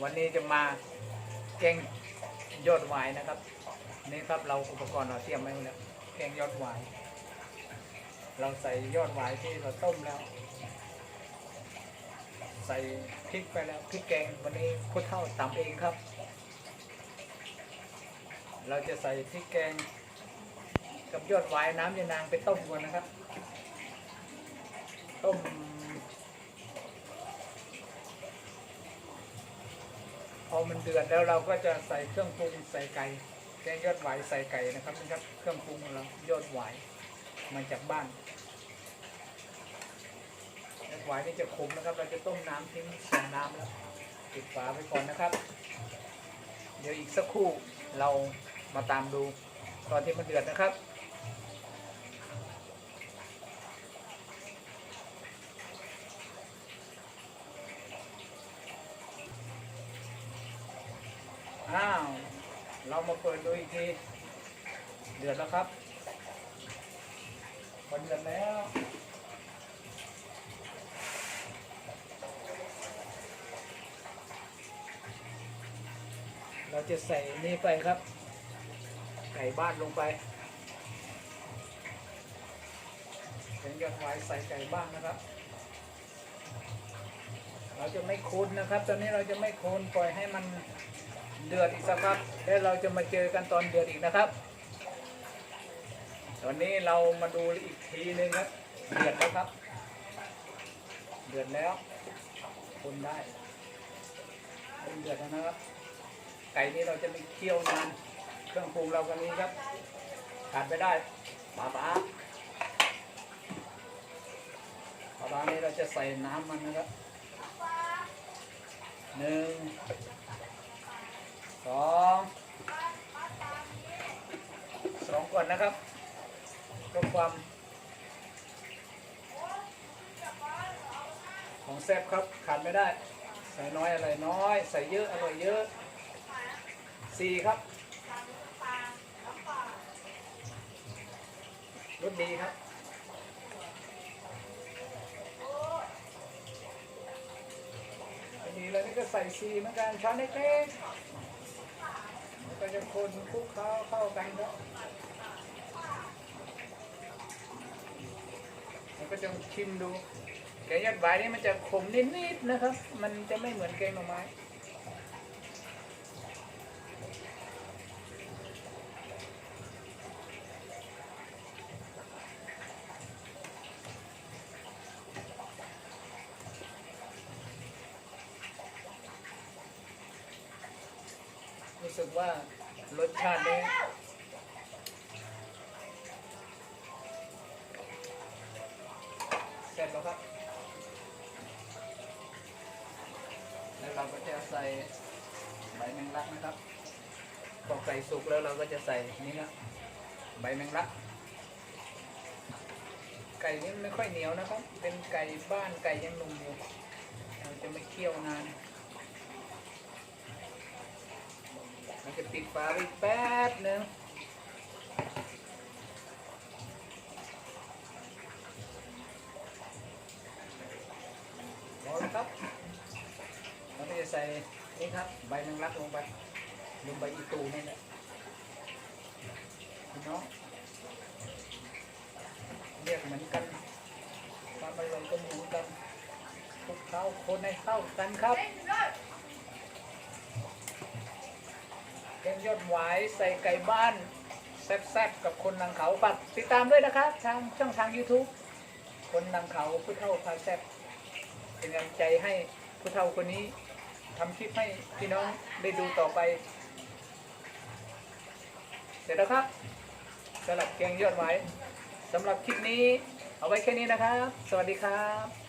วันนี้จะมาแกงยอดหวายนะครับ นี่ครับเราอุปกรณ์เราเตรียมไว้หมดแล้วแกงยอดหวาย เราใส่ยอดหวายที่เราต้มแล้ว ใส่พริกไปแล้วพริกแกงวันนี้พุทเท่าตำเองครับ เราจะใส่พริกแกง กับยอดหวายน้ำยานางไปต้มก่อนนะครับ ต้ม พ อมันเดือดแล้วเราก็จะใส่เครื่องปรุงใส่ไก่แกงยอดหวายใส่ไก่นะครับนี่ครับเครื่องปรุงของเรายอดหวายมาจากบ้านยอดหวายนี่จะขมนะครับ เราจะต้มน้ำทิ้งสองน้ำแล้วปิดฝาไว้ก่อนนะครับ เดี๋ยวอีกสักครู่เรามาตามดูตอนที่มันเดือดนะครับ อ้าว เรามาเปิดดูอีกที เดือดแล้วครับพอเดือดแล้วเราจะใส่นี่ไปครับ ไก่บ้านลงไปเป็นยอดไว้ใส่ไก่บ้านนะครับ เราจะไม่คนนะครับ ตอนนี้เราจะไม่คนปล่อยให้มันเดือดอีกสักพักแล้วเราจะมาเจอกันตอนเดือดอีกนะครับ ตอนนี้เรามาดูอีกทีหนึงครับเดือดแล้วครับ เดือดแล้วคนได้เริ่มเดือดแล้วนะครับ ไก่นี้เราจะไม่เคี่ยวนานเครื่องปรุงเรากันนี้ครับขาดไม่ได้ปลาปลาปลาปลานี้เราจะใส่น้ำมันนะครับ หนึ่งสองสองก่อนนะครับเพื่อความ ของแซ่บครับขาดไม่ได้ ใส่น้อยอะไรน้อย ใส่เยอะอร่อยเยอะสี่ครับรสดีครับ รสดีแล้วนี่ก็ใส่ซีเหมือนกันช้อนเล็กๆก็จะคนคลุกเข้าเข้ากันแล้วก็จะชิมดูแกงยัดหวายนี่มันจะขมนิดๆนะครับ มันจะไม่เหมือนแกงหน่อไม้ รู้สึกว่ารสชาตินี้เสร็จแล้วครับ แล้วเราก็จะใส่ใบแมงลักนะครับพอไก่สุกแล้วเราก็จะใส่นี่นะใบแมงลัก ไก่นี้ไม่ค่อยเหนียวนะครับ เป็นไก่บ้านไก่ยังหนุ่มอยู่เราจะไม่เคี่ยวนาน เราจะปิดฝาไว้แป๊บนึงพอแล้วครับเราจะใส่นี่ครับ ใบแมงลักลงไปลงใบอีตูนี่แหละพี่น้องเรียกเหมือนกันความอร่อยก็เหมือนกันคลุกเคล้าคนให้เข้ากันครับ แกงยอดหวายใส่ไก่บ้านแซ่บๆกับคนนางเขาฝากติดตามด้วยนะครับทางช่องทาง YouTube คนนางเขาผู้เฒ่าพาแซ่บเป็นกำลังใจให้ผู้เฒ่าคนนี้ทำคลิปให้พี่น้องได้ดูต่อไป เสร็จแล้วครับสำหรับแกงยอดหวายสำหรับคลิปนี้เอาไว้แค่นี้นะครับ สวัสดีครับ